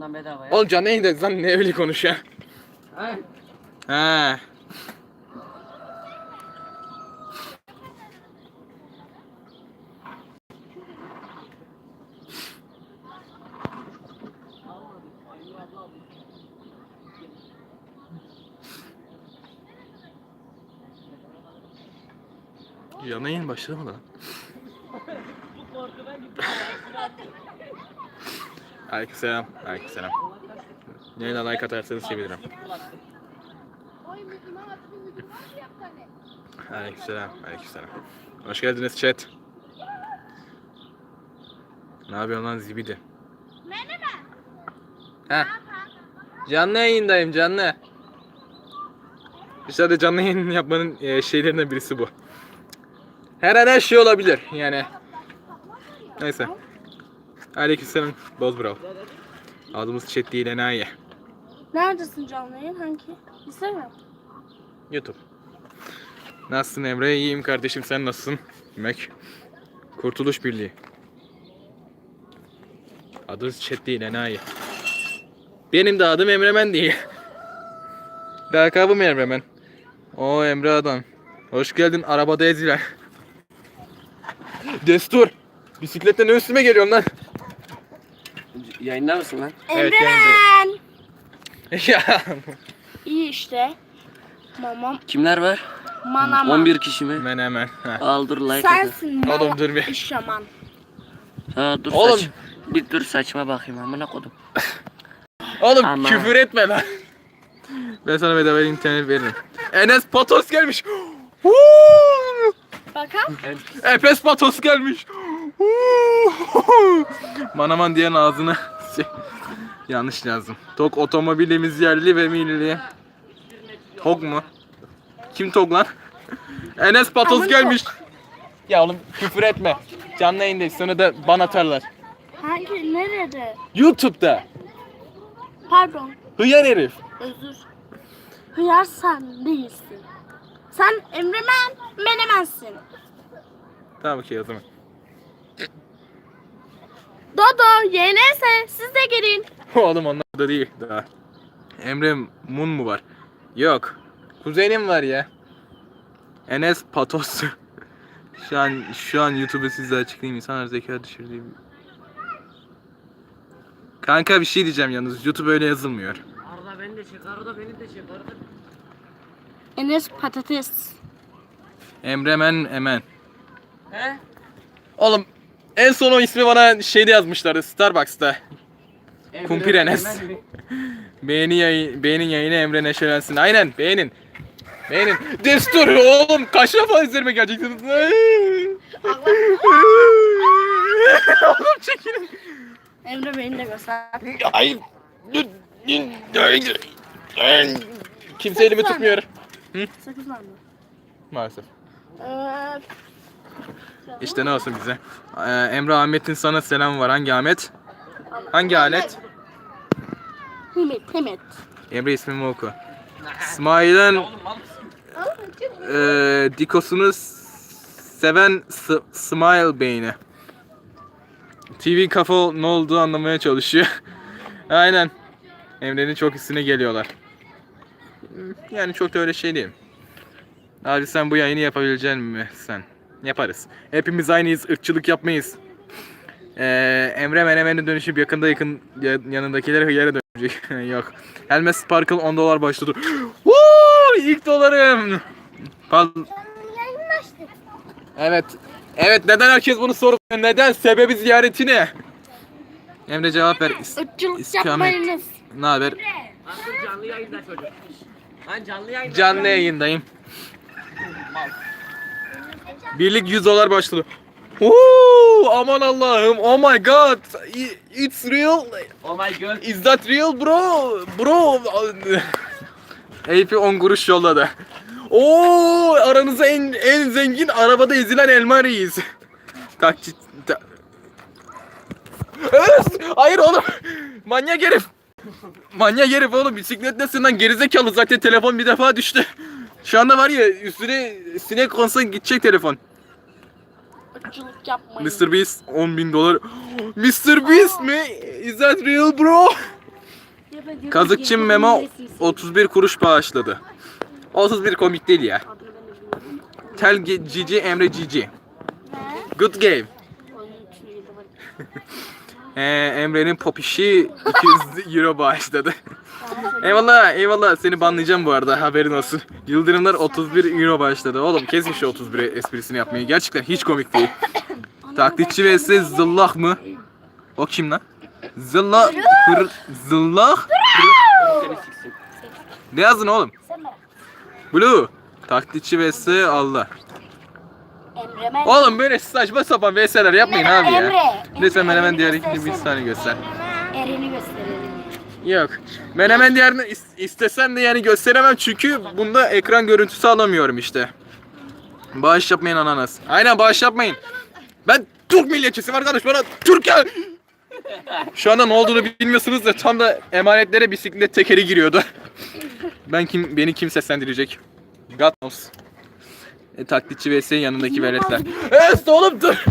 Lan bedava ya. Oğlum canlı yayındayız lan ne öyle konuşuyor. Ha? Ha. Canlı yayın başladı mı lan? Aleykümselam. Aleykümselam. Neyle like atarsanız sevinirim. Aleykümselam. Aleykümselam. Hoş geldiniz chat. Ne yapıyorsun lan zibidi? Ha. Canlı yayındayım canlı. İşte de canlı yayın yapmanın e, şeylerinden birisi bu. Her an her şey olabilir yani. Neyse. Aleykümselam Bozbral. Adımız chat değil enayi. Neredesin canlı yayın? Hangi? Instagram. YouTube. Nasılsın Emre? İyiyim kardeşim sen nasılsın? Yemek. Kurtuluş Birliği. Adı chat değil enayi. Benim de adım Emremen değil. Lakabım Emremen. O Emre adam. Hoş geldin arabada ezilen. Destur. Bisikletle ne üstüme geliyorsun lan? Yayında mısın lan? Evet, Emremen. ya. İyi işte. Mamam. Kimler var? Manaman. 11 kişi mi? Hemen hemen. Ha. Al dur like atın. Sensin. Oğlum mama- dur bir. Şaman. Ha dur Oğlum. saç. Bir dur saçma bakayım amına kodum. Oğlum Ama- küfür etme lan. Ben sana bedava internet veririm. Enes Patos gelmiş. Huu! Bakalım. Efes Patos gelmiş. Manaman diyen ağzını şey, yanlış yazdım. Tok otomobilimiz yerli ve milli. Tok mu? Kim tok lan? Enes Patos gelmiş. Ya oğlum küfür etme. Canlı yayındayız sonra da ban atarlar. Hangi? Nerede? YouTube'da. Pardon. Hıyar herif. Özür. Hıyar sen değilsin. Sen Emremen, Menemensin. Tamam okey o zaman. Dodo, YNS siz de gelin. Oğlum onlar da değil daha. Emre Mun mu var? Yok. Kuzenim var ya. Enes Patos. şu an şu an YouTube'u size açıklayayım. İnsanlar zeka düşürdüğü Kanka bir şey diyeceğim yalnız. YouTube öyle yazılmıyor. Arda beni de çek, Arda beni de çek, Arda. Enes patates. Emremen Emen. He? Oğlum en son o ismi bana şeyde yazmışlardı Starbucks'ta. Kumpir Enes. Beğeni yayın, beğenin yayını Emre neşelensin. Aynen beğenin. Beğenin. Destur oğlum kaç defa üzerime geleceksiniz? oğlum çekilin. Emre beni de göster. Ay. Kimse elimi tutmuyor. Sakız var mı? Maalesef. Ee, İşte ne olsun bize. Ee, Emre Ahmet'in sana selam var. Hangi Ahmet? Hangi alet? Himmet, Himmet. Emre ismimi oku. İsmail'in eee dikosunu seven S- Smile beyni. TV kafa ne olduğu anlamaya çalışıyor. Aynen. Emre'nin çok üstüne geliyorlar. Yani çok da öyle şey değil. Abi sen bu yayını yapabilecek mi sen? Yaparız. Hepimiz aynıyız. ırkçılık yapmayız. Ee, Emre Menemen'e dönüşüp yakında yakın ya- yanındakileri hıyara dönecek. Yok. Helmet Sparkle 10 dolar başladı. Woo! İlk dolarım. Pal- Evet. Evet neden herkes bunu soruyor? Neden? Sebebi ziyareti ne? Emre cevap ver. İs- Irkçılık yapmayınız. Ne haber? Canlı yayında çocuk. Lan canlı yayında. Canlı yayındayım. Birlik 100 dolar başladı. Oo, aman Allah'ım. Oh my god. It's real. Oh my god. Is that real bro? Bro. AP 10 kuruş yolladı. Oo, aranızda en en zengin arabada ezilen elmariyiz. Takçı ta-! Hayır oğlum. Manyak herif. Manyak herif oğlum bisikletlesin lan gerizekalı zaten telefon bir defa düştü. Şu anda var ya üstüne sinek konsa gidecek telefon. Irkçılık yapmayın. Mr. Beast 10 bin dolar. Mr. Beast mi? Is that real bro? Kazıkçı Memo 31 kuruş bağışladı. 31 komik değil ya. Tel Cici Emre Cici. Good game. Ee, Emre'nin popişi 200 euro bağışladı. eyvallah eyvallah seni banlayacağım bu arada haberin olsun. Yıldırımlar 31 euro bağışladı. Oğlum kesin şu 31 esprisini yapmayı. Gerçekten hiç komik değil. Taklitçi vs zıllah mı? O kim lan? Zıllah. Hır, zıllah. Ne yazdın oğlum? Blue. Taklitçi vs Allah. Emre. Oğlum böyle saçma sapan vs'ler yapmayın abi ya. Lütfen hemen diğer ikini bir saniye göster. Yok. Ben hemen diğerini is- istesem de yani gösteremem çünkü bunda ekran görüntüsü alamıyorum işte. Bağış yapmayın ananas. Aynen bağış yapmayın. Ben Türk milliyetçisiyim arkadaş bana Türkiye. Şu anda ne olduğunu bilmiyorsunuz da tam da emanetlere bisiklet tekeri giriyordu. Ben kim beni kim seslendirecek? God knows. E, taklitçi vs yanındaki veletler. Evet oğlum dur.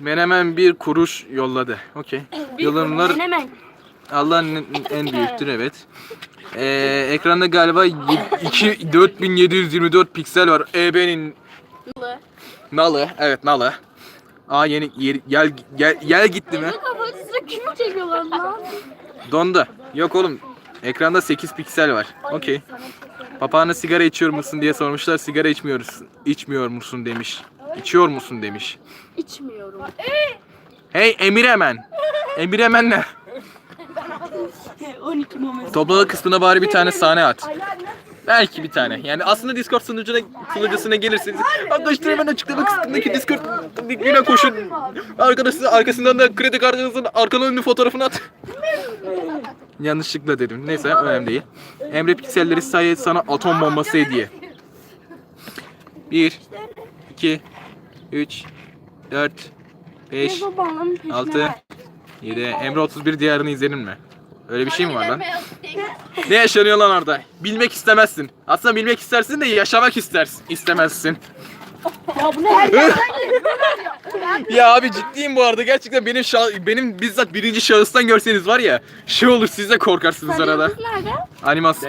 Menemen bir kuruş yolladı. Okey. Menemen. Allah'ın en- en büyüktür evet. Ee, ekranda galiba 2 4724 piksel var. EB'nin nalı. Evet nalı. Aa yeni yer, gel gel gel gitti mi? Kafasına çekiyorlar lan? Dondu. Yok oğlum. Ekranda 8 piksel var. Okey. Papağana sigara içiyor musun diye sormuşlar. Sigara içmiyoruz. İçmiyor musun demiş. İçiyor musun demiş. İçmiyorum. Hey Emiremen. Emiremen ne? 12 moment. Toplama kısmına bari bir tane sahne at. Belki bir tane. Yani aslında Discord sunucuna, sunucusuna gelirseniz arkadaşlar hemen açıklama kısmındaki Discord linkine koşun. Arkadaşlar arkasından da kredi kartınızın arkalı önlü fotoğrafını at. Yanlışlıkla dedim. Neyse önemli değil. Emre pikselleri sayı sana atom bombası hediye. 1 2 3 4 5 Babanın peşine 6 ver. 7 Emre 31 diyarını izledin mi? Öyle bir şey mi var lan? Ne yaşanıyor lan orada? Bilmek istemezsin. Aslında bilmek istersin de yaşamak istersin. İstemezsin. Ya bu ne her ya abi ciddiyim bu arada. Gerçekten benim şah- benim bizzat birinci şahıstan görseniz var ya şey olur siz de korkarsınız arada. Kız nerede? Animas.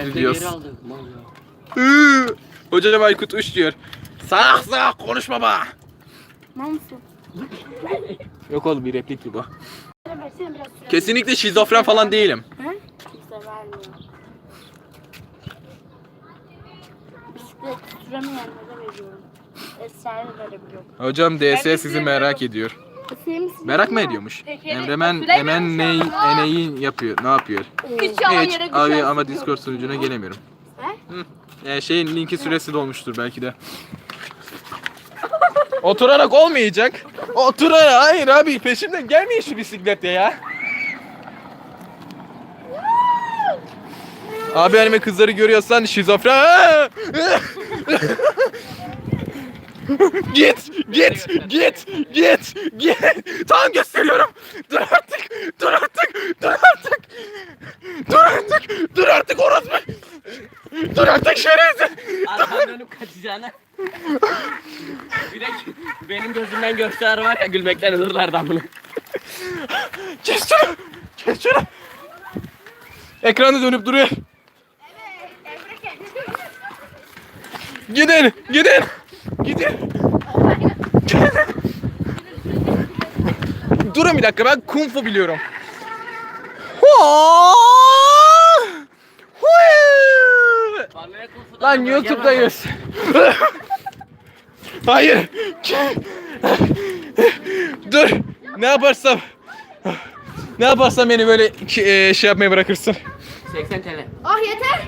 Hı. Hocam Aykut uç diyor. Salak salak konuş baba. Mamsu. Yok oğlum bir replik bu. versene biraz süre. Kesinlikle şizofren falan değilim. Kimse vermiyor. Bisiklet süremeyenlere veriyorum. Esra'ya verebiliyorum. Hocam DS sizi merak ediyor. Misin? Merak mı ediyormuş? Emremen hemen ne eneyi yapıyor. Ne yapıyor? Hiç yalan Hiç. yere Abi düşersin. ama Discord sunucuna gelemiyorum. Hı. Yani şeyin linki süresi dolmuştur belki de. Oturarak olmayacak. Oturarak hayır abi peşimden gelmeyin şu bisiklette ya. Abi anime kızları görüyorsan şizofren. git, git, git, git, git. Tamam gösteriyorum. Dur artık, dur artık, dur artık. Dur artık, dur artık orospu. Dur artık şerefsiz. Arkadan dönüp kaçacağına. Bir de benim gözümden göster var ya gülmekten ölürler da bunu. Kes şunu, kes şunu. Ekranda dönüp duruyor. Gidin, gidin, gidin. Durun bir dakika ben kung fu biliyorum. Hua! Hui! Lan da YouTube'dayız. Hayır. Dur. Ne yaparsam ne yaparsam beni böyle e, şey yapmaya bırakırsın. 80 TL. Ah yeter.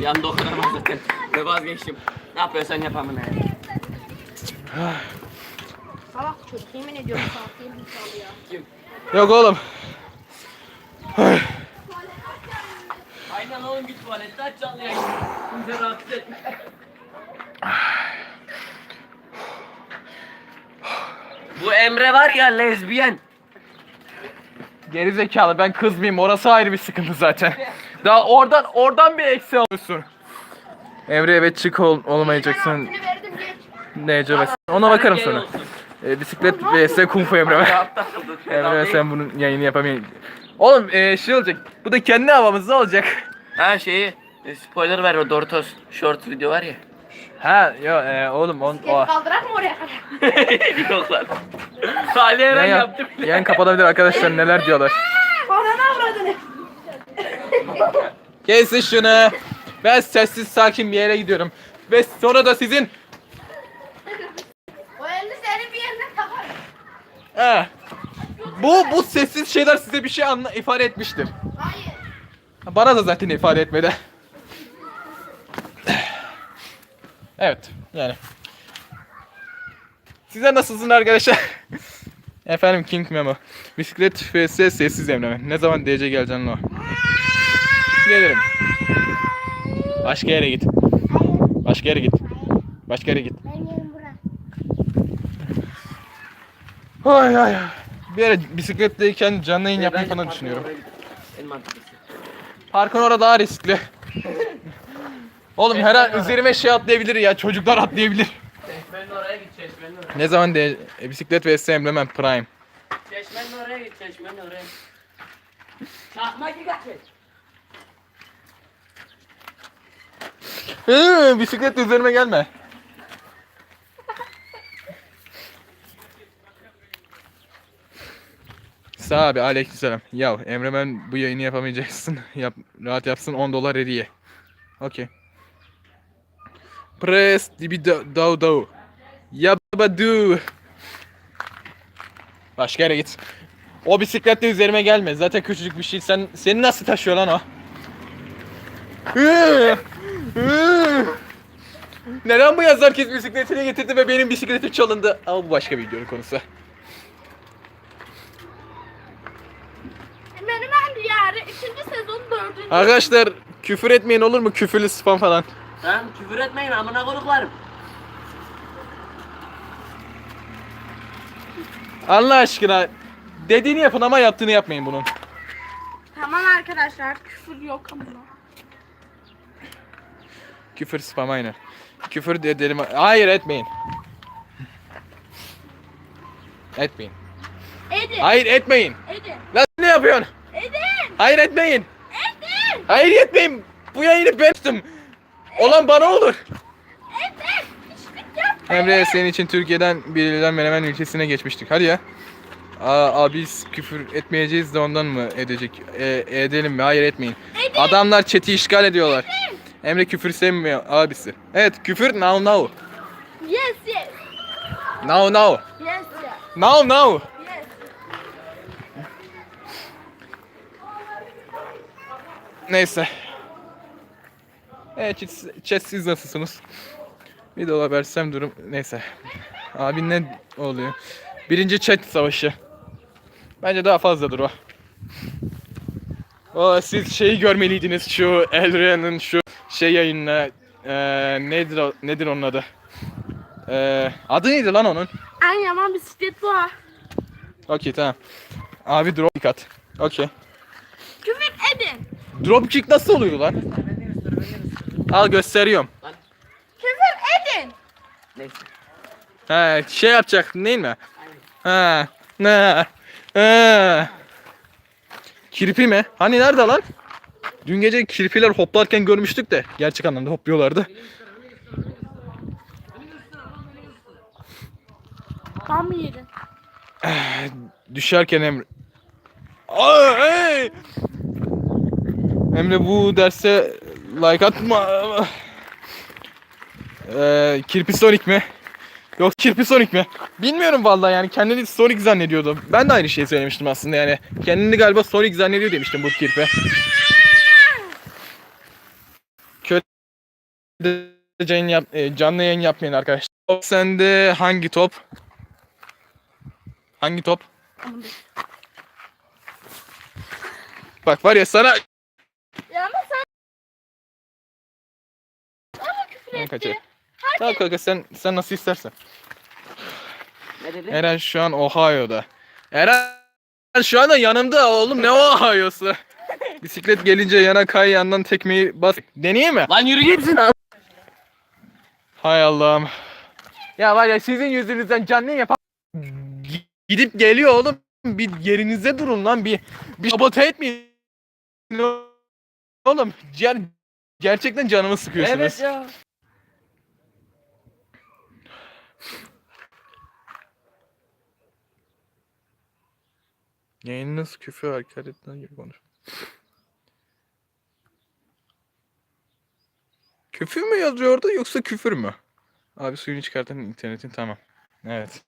Yanında o kadar zaten. Ve vazgeçtim. Ne yapıyorsan yap amına ya. Salak çocuk yemin ediyorum salak yemin ya. Yok oğlum. Oğlum git tuvalette aç canlı yayını. Kimse rahatsız etme. Bu Emre var ya lezbiyen. Geri zekalı ben kız mıyım orası ayrı bir sıkıntı zaten. Daha oradan oradan bir eksi alıyorsun. Emre evet çık ol, olmayacaksın. Ne acaba? Ona bakarım sonra. E, bisiklet vs kung fu Emre. Emre sen bunun yayını yapamayın. Oğlum e, şey olacak. Bu da kendi havamızda olacak. Ha şeyi e, spoiler ver o Doritos short video var ya. Ha yo e, oğlum on, o. Kaldırak mı oraya kadar? Yok lan. Salih Eren Yan, yaptı bile. yan kapatabilir arkadaşlar neler diyorlar. Ananı avradını. Kesin şunu. Ben sessiz sakin bir yere gidiyorum. Ve sonra da sizin O elini senin bir yerine takar. Ha. Bu bu sessiz şeyler size bir şey anla ifade etmiştir. Hayır. Bana da zaten ifade etmedi. Evet yani. Size nasılsın arkadaşlar? Efendim King Memo. Bisiklet vs sessiz emreme. Ne zaman DC geleceksin o? Gelirim. Başka yere git. Başka yere git. Başka yere git. Ay ay. Bir ara bisikletteyken canlı yayın yapmayı falan düşünüyorum. En mantıklısı. Parkın orada daha riskli. Oğlum her an üzerime şey atlayabilir ya. Çocuklar atlayabilir. Çeşmenin oraya git çeşmenin oraya. Ne zaman de e, bisiklet vs Emremen Prime. Çeşmenin oraya git çeşmenin oraya. Çakma ki kaçır. Hı, bisikletle üzerime gelme. Sağ abi aleykümselam. Ya Emremen bu yayını yapamayacaksın. Yap, rahat yapsın 10 dolar hediye. Okey. Press dibi do do. Yabadu. Başka yere git. O bisikletle üzerime gelme. Zaten küçücük bir şey. Sen seni nasıl taşıyor lan o? Neden bu yaz herkes bisikletini getirdi ve benim bisikletim çalındı? Ama bu başka bir videonun konusu. 2. sezon 4. Arkadaşlar küfür etmeyin olur mu? Küfürlü spam falan. Tamam küfür etmeyin amına koyduklarım. Allah aşkına dediğini yapın ama yaptığını yapmayın bunun. Tamam arkadaşlar küfür yok ama. Küfür spam aynen. Küfür de edelim. Hayır etmeyin. Etmeyin. Edin. Hayır etmeyin. Edin. Lan ne yapıyorsun? Edin. Hayır etmeyin. Edin. Hayır etmeyin. Bu yayını ben tuttum. Olan bana olur. Edin. Yap. Emre senin için Türkiye'den birinden Menemen ülkesine geçmiştik. Hadi ya. Aa, abi biz küfür etmeyeceğiz de ondan mı edecek? E, edelim mi? Hayır etmeyin. Adamlar chat'i işgal ediyorlar. Emre küfür sevmiyor abisi. Evet küfür now now. Yes yes. Now now. Yes yes. Now now. Neyse. Evet chat, chat siz nasılsınız? Bir dolar versem durum neyse. Abi ne oluyor? Birinci chat savaşı. Bence daha fazladır o. O siz şeyi görmeliydiniz şu Elria'nın şu şey yayınına eee nedir o, nedir onun adı? Eee adı neydi lan onun? En yaman bisiklet bu. Okey tamam. Abi drop kick at. Okey. Küfür edin. Drop kick nasıl oluyor lan? Al gösteriyorum. Küfür edin. Neyse. Ha şey yapacaktın değil mi? Ha. Ne? Ha. Kirpi mi? Hani nerede lan? Dün gece kirpiler hoplarken görmüştük de gerçek anlamda hopluyorlardı. Tam yedin? Düşerken Emre... Aa, hey! Emre bu derse like atma. Ee, kirpi Sonic mi? Yok kirpi Sonic mi? Bilmiyorum vallahi yani kendini Sonic zannediyordu. Ben de aynı şeyi söylemiştim aslında yani. Kendini galiba Sonic zannediyor demiştim bu kirpi. Kötü yayın yap, e, canlı yayın yapmayın arkadaşlar. Top sende hangi top? Hangi top? Bak var ya sana Ya ama sen... Ama küfür Ben etti. kaçarım. Tamam kanka sen sen nasıl istersen. Ne dedi? Eren şu an Ohio'da. Eren şu anda yanımda oğlum ne Ohio'su? Bisiklet gelince yana kay yandan tekmeyi bas. Deneyeyim mi? Lan yürü gitsin al. Hay Allah'ım. Ya var ya sizin yüzünüzden canlı yap. Gidip geliyor oğlum bir yerinize durun lan bir bir sabote etmeyin. Oğlum ger gerçekten canımı sıkıyorsunuz. Evet ya. Yayınınız küfür hakaretten gibi konuş. Küfür mü yazıyordu yoksa küfür mü? Abi suyunu çıkartan internetin tamam. Evet.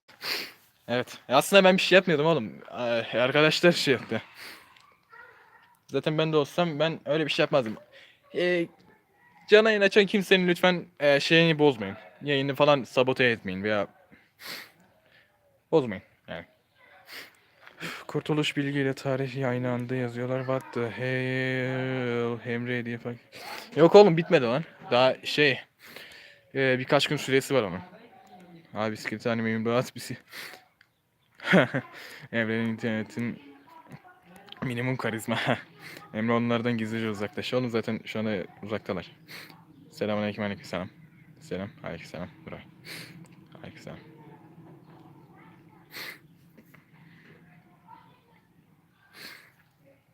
Evet. E Aslında ben bir şey yapmıyordum oğlum. Ay, Arkadaşlar şey yaptı. Zaten ben de olsam ben öyle bir şey yapmazdım. Ee, cana yayın açan kimsenin lütfen e, şeyini bozmayın. Yayını falan sabote etmeyin veya bozmayın yani. Kurtuluş bilgiyle tarihi aynı anda yazıyorlar. What the hell? Emre diye bak. Yok oğlum bitmedi lan. Daha şey e, birkaç gün süresi var onun. Abi bisiklet animeyin rahat bir Emre'nin internetin minimum karizma. Emre onlardan gizlice uzaklaş. Oğlum zaten şu anda uzaktalar. Selamünaleyküm aleykümselam. Selam. Aleykümselam. Burak. Aleykümselam.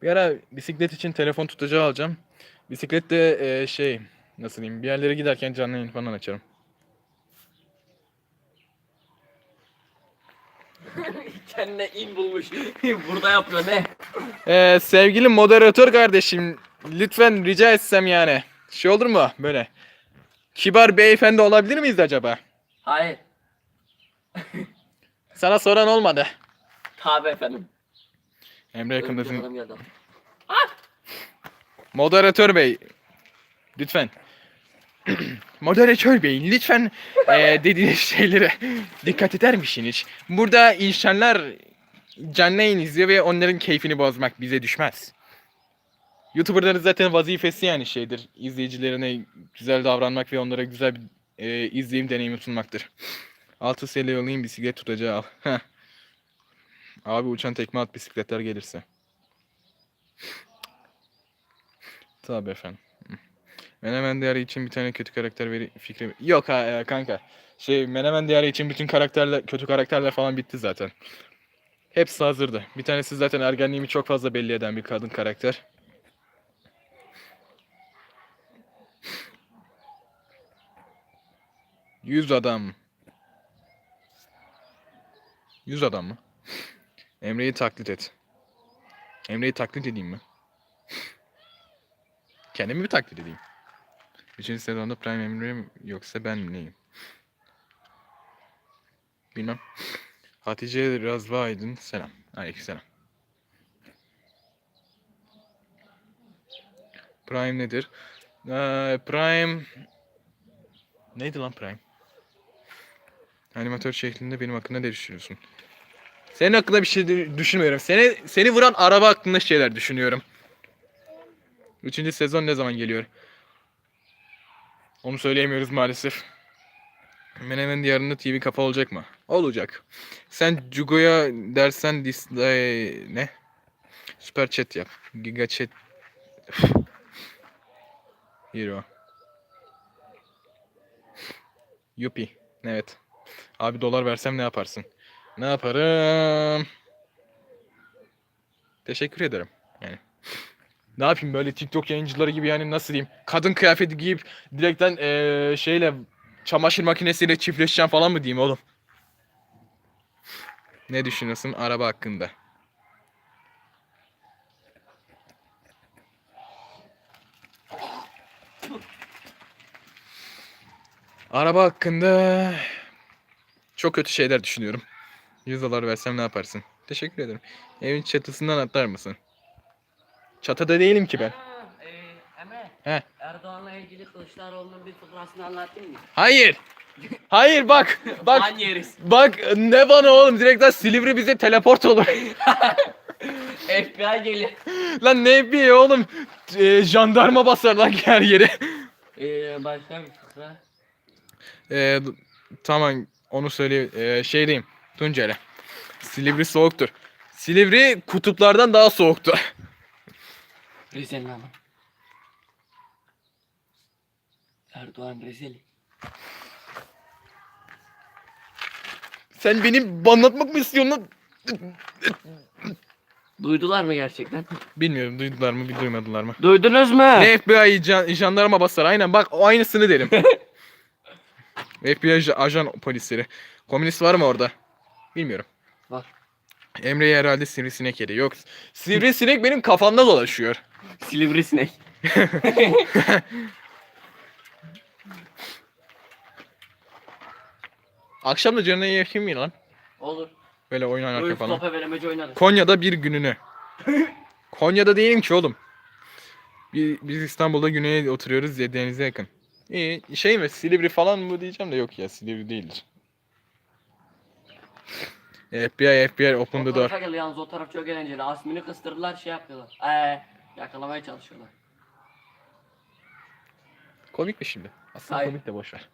Bir ara bisiklet için telefon tutacağı alacağım. Bisiklet de e, şey nasıl diyeyim bir yerlere giderken canlı falan açarım. Kendine in bulmuş. Burada yapıyor ne? Ee, sevgili moderatör kardeşim lütfen rica etsem yani. Şey olur mu böyle? Kibar beyefendi olabilir miyiz acaba? Hayır. Sana soran olmadı. Tabi efendim. Emre yakındasın. Moderatör bey. Lütfen. Moderatör bey lütfen eee dediğiniz şeylere dikkat eder misiniz? Burada insanlar canlı yayın izliyor ve onların keyfini bozmak bize düşmez. YouTuber'ların zaten vazifesi yani şeydir. izleyicilerine güzel davranmak ve onlara güzel bir eee, izleyim deneyimi sunmaktır. Altı sele yollayayım bisiklet tutacağı al. Abi uçan tekme at bisikletler gelirse. Tabii efendim. Menemen Diyarı için bir tane kötü karakter veri fikri... Yok ha e, kanka. Şey Menemen Diyarı için bütün karakterler, kötü karakterler falan bitti zaten. Hepsi hazırdı. Bir tanesi zaten ergenliğimi çok fazla belli eden bir kadın karakter. Yüz adam. Yüz adam mı? Emre'yi taklit et. Emre'yi taklit edeyim mi? Kendimi mi taklit edeyim? Üçüncü sezonda Prime Emre yoksa ben neyim? Bilmem. Hatice Razva Aydın selam. Aleykümselam. Prime nedir? Ee, Prime neydi lan Prime? Animatör şeklinde benim hakkında ne düşünüyorsun? Senin hakkında bir şey dü- düşünmüyorum. Seni seni vuran araba hakkında şeyler düşünüyorum. Üçüncü sezon ne zaman geliyor? Onu söyleyemiyoruz maalesef. Menemen diyarında TV kafa olacak mı? Olacak. Sen Jugo'ya dersen dislike ne? Süper chat yap. Giga chat. Hero. Yupi. Evet. Abi dolar versem ne yaparsın? Ne yaparım? Teşekkür ederim. Yani. Ne yapayım böyle TikTok yayıncıları gibi yani nasıl diyeyim? Kadın kıyafeti giyip direkten eee, şeyle çamaşır makinesiyle çiftleşeceğim falan mı diyeyim oğlum? Ne düşünüyorsun araba hakkında? Araba hakkında çok kötü şeyler düşünüyorum. 100 dolar versem ne yaparsın? Teşekkür ederim. Evin çatısından atlar mısın? Çatıda değilim ki ben. Ha, e, Emre. He. Erdoğan'la ilgili Kılıçdaroğlu'nun bir fıkrasını anlattın mı? Hayır. Hayır bak. Bak. Yeriz. Bak ne bana oğlum direkten Silivri bize teleport olur. FBI geliyor. lan ne bir oğlum. Ee, jandarma basar lan her yere. Ee, başka bir fıkra. Ee, tamam onu söyle ee, şeydeyim. Tunceli. Silivri soğuktur. Silivri kutuplardan daha soğuktur. Rize'nin ama. Erdoğan Rizeli. Sen beni banlatmak mı istiyorsun lan? Duydular mı gerçekten? Bilmiyorum duydular mı bir duymadılar mı? Duydunuz mu? Ne FBI can, jandarma basar aynen bak o aynısını derim. FBI ajan polisleri. Komünist var mı orada? Bilmiyorum. Emre'ye herhalde sivrisinek yedi. Yok. Sivrisinek benim kafamda dolaşıyor. Silivri sinek. Akşam da canına yakayım mı lan? Olur. Böyle oyun oynarken falan. topa veremeci oynarız. Konya'da bir gününü. Konya'da değilim ki oğlum. Bi- Biz İstanbul'da güneye oturuyoruz ya denize yakın. İyi şey mi Silivri falan mı diyeceğim de yok ya Silivri değildir. FBI FBI open the door. gel yalnız o taraf çok eğlenceli. Asmini kıstırdılar şey yapıyorlar. Eee yakalamaya çalışıyorlar. Komik mi şimdi? Aslında Hayır. komik de boş ver.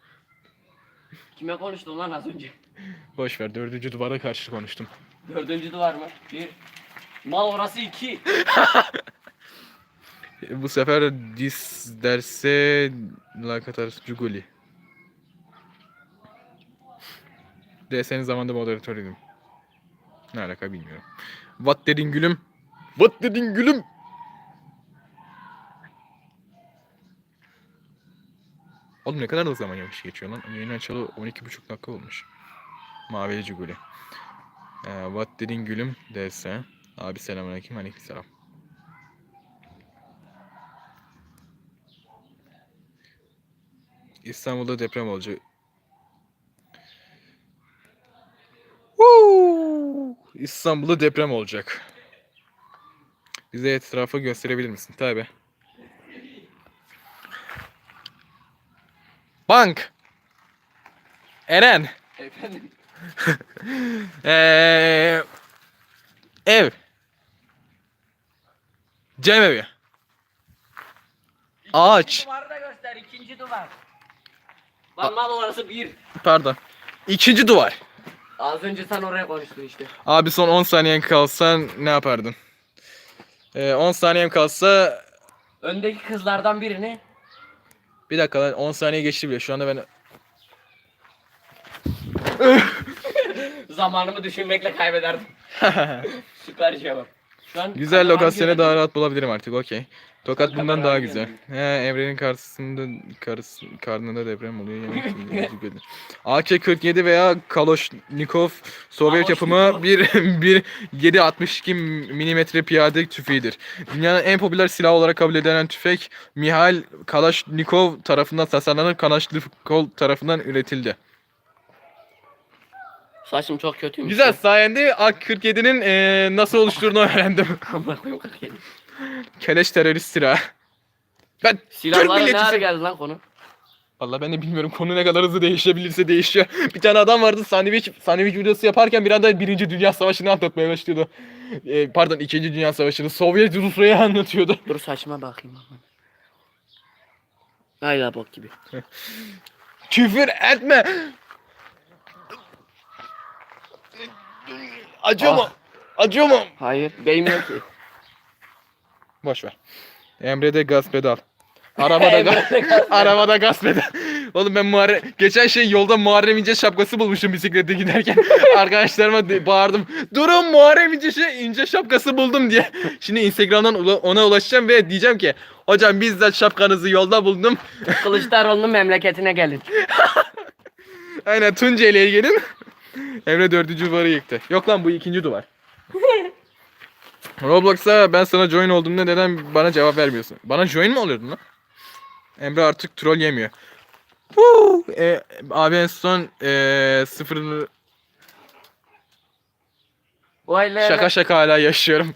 Kime konuştun lan az önce? Boş ver dördüncü duvara karşı konuştum. Dördüncü duvar mı? Bir. Mal orası iki. Bu sefer dis derse lakatar cuguli. DS'nin zamanında moderatörüydüm. Ne alaka bilmiyorum. What dedin gülüm? What dedin gülüm? Oğlum ne kadar da zaman yavaş geçiyor lan. Yayın açalı 12,5 dakika olmuş. Mavili cuguli. Ee, what dedin gülüm DS. Abi selamünaleyküm aleykümselam. İstanbul'da deprem olacak. Woo! İstanbul'da deprem olacak. Bize etrafı gösterebilir misin? Tabi. Bank. Eren. Efendim. Ee, ev. Cem evi. Ağaç. Duvarı da göster ikinci duvar. Lan mal orası bir. Pardon. İkinci duvar. Az önce sen oraya konuştun işte. Abi son 10 saniyen kalsa ne yapardın? Ee, 10 saniyem kalsa Öndeki kızlardan birini bir dakika lan 10 saniye geçti bile. Şu anda ben zamanımı düşünmekle kaybederdim. Süper cevap. An güzel lokasyonu daha rahat bulabilirim artık. Okey. Tokat Sen bundan daha güzel. göremiyorum. He, evrenin karşısında karısı, karnında deprem oluyor. Yemek yiyor. AK-47 veya Kalashnikov Sovyet yapımı bir, bir 7.62 milimetre piyade tüfeğidir. Dünyanın en popüler silahı olarak kabul edilen tüfek Mihail Kalashnikov tarafından tasarlanıp Kalashnikov tarafından üretildi. Saçım çok kötüymüş. Güzel sayende AK-47'nin eee, nasıl oluşturduğunu öğrendim. Amına koyayım. Keleş terörist silahı. Ben Türk Silahlara ne ara geldi lan konu? Vallahi ben de bilmiyorum konu ne kadar hızlı değişebilirse değişiyor. Bir tane adam vardı sandviç, sandviç videosu yaparken bir anda Birinci Dünya Savaşı'nı anlatmaya başlıyordu. Ee, pardon İkinci Dünya Savaşı'nı Sovyet Rusya'yı anlatıyordu. Dur saçma bakayım. Hala bok gibi. Küfür etme. Acıyor mu? Acıyor mu? Hayır. Beyin yok ki. Boş ver. Emre'de gaz pedal. Arabada gaz, arabada gaz pedal. Oğlum ben Muharrem, geçen şey yolda Muharrem İnce şapkası bulmuşum bisiklete giderken. Arkadaşlarıma de- bağırdım. Durun Muharrem İnce, şey, İnce şapkası buldum diye. Şimdi Instagram'dan ula- ona ulaşacağım ve diyeceğim ki hocam bizzat şapkanızı yolda buldum. Kılıçdaroğlu'nun memleketine gelin. Aynen Tunceli'ye gelin. Emre dördüncü duvarı yıktı. Yok lan bu ikinci duvar. Roblox'a ben sana join olduğumda neden bana cevap vermiyorsun? Bana join mi oluyordun lan? Emre artık troll yemiyor. Woo! E, abi en son e, sıfır şaka şaka hala yaşıyorum.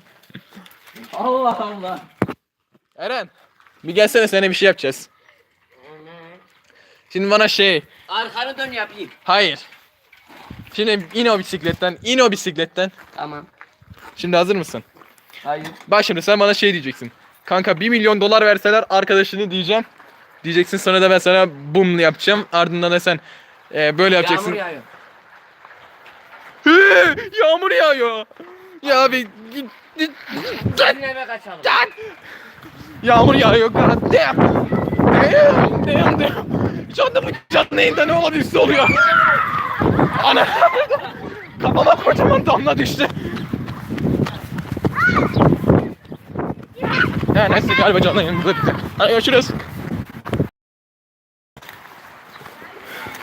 Allah Allah. Eren bir gelsene sana bir şey yapacağız. Şimdi bana şey Arkanı dön yapayım. hayır. Şimdi in o bisikletten in o bisikletten. Tamam. Şimdi hazır mısın? Hayır. Bak şimdi sen bana şey diyeceksin. Kanka 1 milyon dolar verseler arkadaşını diyeceğim. Diyeceksin sonra da ben sana bum yapacağım. Ardından da sen e, böyle yapacaksın. Yağmur yağıyor. Hı, Yağmur yağıyor. Ya abi git- git- Gelin eve kaçalım. Yağmur yağıyor. God damn. Damn, damn, damn. Bu canlı yayında ne olabilirse oluyor. Ana! Kafama kocaman damla düştü. Ha neyse galiba canlı yayınımızda bitti. Hadi görüşürüz.